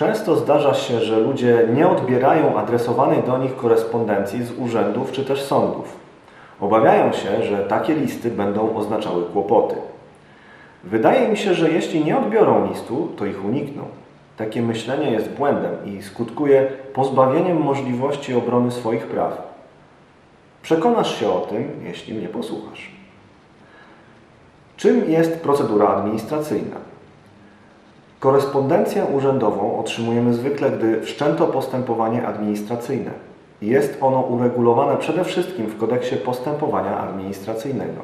Często zdarza się, że ludzie nie odbierają adresowanej do nich korespondencji z urzędów czy też sądów. Obawiają się, że takie listy będą oznaczały kłopoty. Wydaje mi się, że jeśli nie odbiorą listu, to ich unikną. Takie myślenie jest błędem i skutkuje pozbawieniem możliwości obrony swoich praw. Przekonasz się o tym, jeśli mnie posłuchasz. Czym jest procedura administracyjna? Korespondencję urzędową otrzymujemy zwykle, gdy wszczęto postępowanie administracyjne. Jest ono uregulowane przede wszystkim w kodeksie postępowania administracyjnego.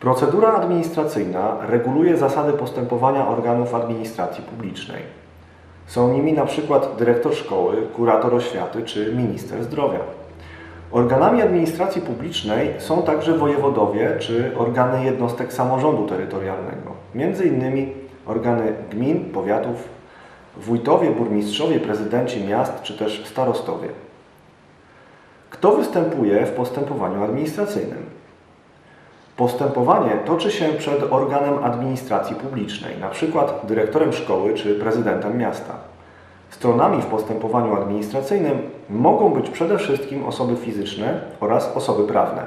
Procedura administracyjna reguluje zasady postępowania organów administracji publicznej. Są nimi przykład dyrektor szkoły, kurator oświaty czy minister zdrowia. Organami administracji publicznej są także wojewodowie czy organy jednostek samorządu terytorialnego, między innymi organy gmin, powiatów, wójtowie, burmistrzowie, prezydenci miast czy też starostowie. Kto występuje w postępowaniu administracyjnym? Postępowanie toczy się przed organem administracji publicznej, np. dyrektorem szkoły czy prezydentem miasta. Stronami w postępowaniu administracyjnym mogą być przede wszystkim osoby fizyczne oraz osoby prawne.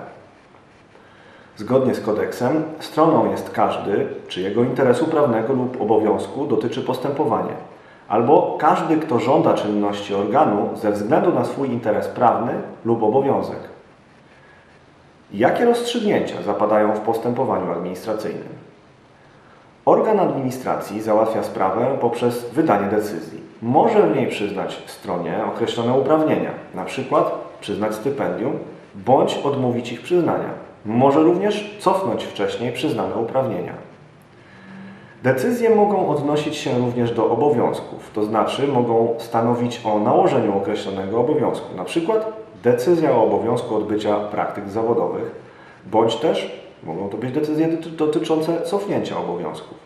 Zgodnie z kodeksem, stroną jest każdy, czyjego interesu prawnego lub obowiązku dotyczy postępowanie, albo każdy, kto żąda czynności organu ze względu na swój interes prawny lub obowiązek. Jakie rozstrzygnięcia zapadają w postępowaniu administracyjnym? Organ administracji załatwia sprawę poprzez wydanie decyzji. Może w niej przyznać stronie określone uprawnienia, np. przyznać stypendium, bądź odmówić ich przyznania. Może również cofnąć wcześniej przyznane uprawnienia. Decyzje mogą odnosić się również do obowiązków, to znaczy mogą stanowić o nałożeniu określonego obowiązku, np. decyzja o obowiązku odbycia praktyk zawodowych, bądź też mogą to być decyzje dotyczące cofnięcia obowiązków.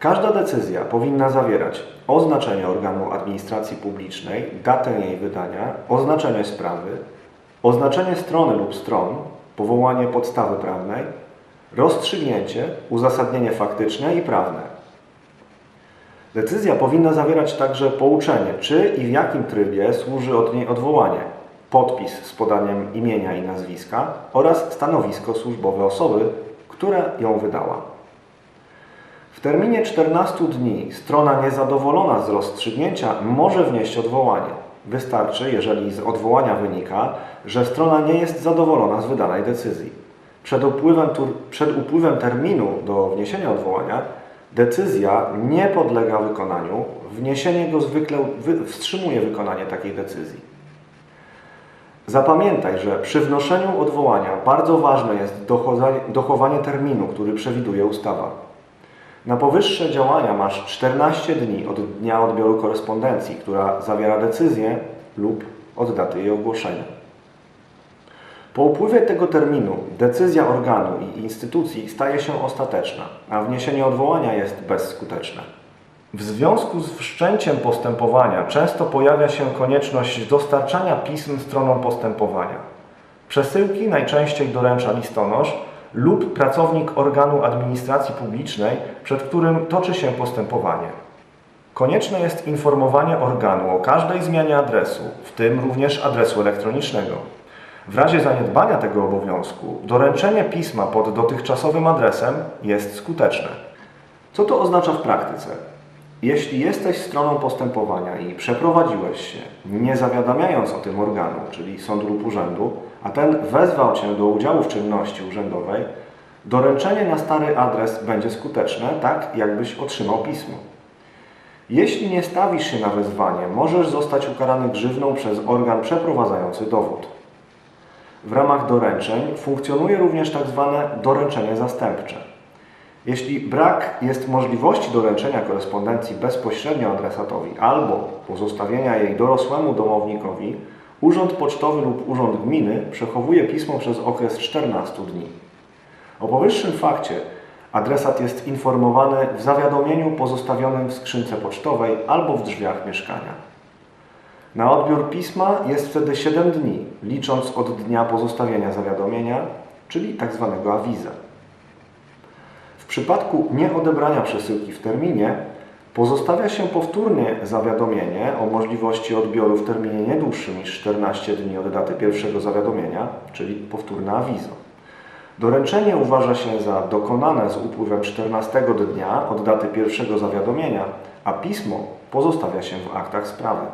Każda decyzja powinna zawierać oznaczenie organu administracji publicznej, datę jej wydania, oznaczenie sprawy, oznaczenie strony lub stron, powołanie podstawy prawnej, rozstrzygnięcie, uzasadnienie faktyczne i prawne. Decyzja powinna zawierać także pouczenie, czy i w jakim trybie służy od niej odwołanie, podpis z podaniem imienia i nazwiska oraz stanowisko służbowe osoby, która ją wydała. W terminie 14 dni strona niezadowolona z rozstrzygnięcia może wnieść odwołanie. Wystarczy, jeżeli z odwołania wynika, że strona nie jest zadowolona z wydanej decyzji. Przed upływem, przed upływem terminu do wniesienia odwołania decyzja nie podlega wykonaniu, wniesienie go zwykle wstrzymuje wykonanie takiej decyzji. Zapamiętaj, że przy wnoszeniu odwołania bardzo ważne jest dochowanie terminu, który przewiduje ustawa. Na powyższe działania masz 14 dni od dnia odbioru korespondencji, która zawiera decyzję lub od daty jej ogłoszenia. Po upływie tego terminu decyzja organu i instytucji staje się ostateczna, a wniesienie odwołania jest bezskuteczne. W związku z wszczęciem postępowania często pojawia się konieczność dostarczania pism stronom postępowania. Przesyłki najczęściej doręcza listonosz lub pracownik organu administracji publicznej, przed którym toczy się postępowanie. Konieczne jest informowanie organu o każdej zmianie adresu, w tym również adresu elektronicznego. W razie zaniedbania tego obowiązku doręczenie pisma pod dotychczasowym adresem jest skuteczne. Co to oznacza w praktyce? Jeśli jesteś stroną postępowania i przeprowadziłeś się, nie zawiadamiając o tym organu, czyli sądu lub urzędu, a ten wezwał Cię do udziału w czynności urzędowej, doręczenie na stary adres będzie skuteczne, tak jakbyś otrzymał pismo. Jeśli nie stawisz się na wezwanie, możesz zostać ukarany grzywną przez organ przeprowadzający dowód. W ramach doręczeń funkcjonuje również tak zwane doręczenie zastępcze. Jeśli brak jest możliwości doręczenia korespondencji bezpośrednio adresatowi albo pozostawienia jej dorosłemu domownikowi, Urząd Pocztowy lub Urząd Gminy przechowuje pismo przez okres 14 dni. O powyższym fakcie adresat jest informowany w zawiadomieniu pozostawionym w skrzynce pocztowej albo w drzwiach mieszkania. Na odbiór pisma jest wtedy 7 dni, licząc od dnia pozostawienia zawiadomienia, czyli tzw. Tak awiza. W przypadku nieodebrania przesyłki w terminie, Pozostawia się powtórnie zawiadomienie o możliwości odbioru w terminie nie dłuższym niż 14 dni od daty pierwszego zawiadomienia, czyli powtórne awizo. Doręczenie uważa się za dokonane z upływem 14 dnia od daty pierwszego zawiadomienia, a pismo pozostawia się w aktach sprawy.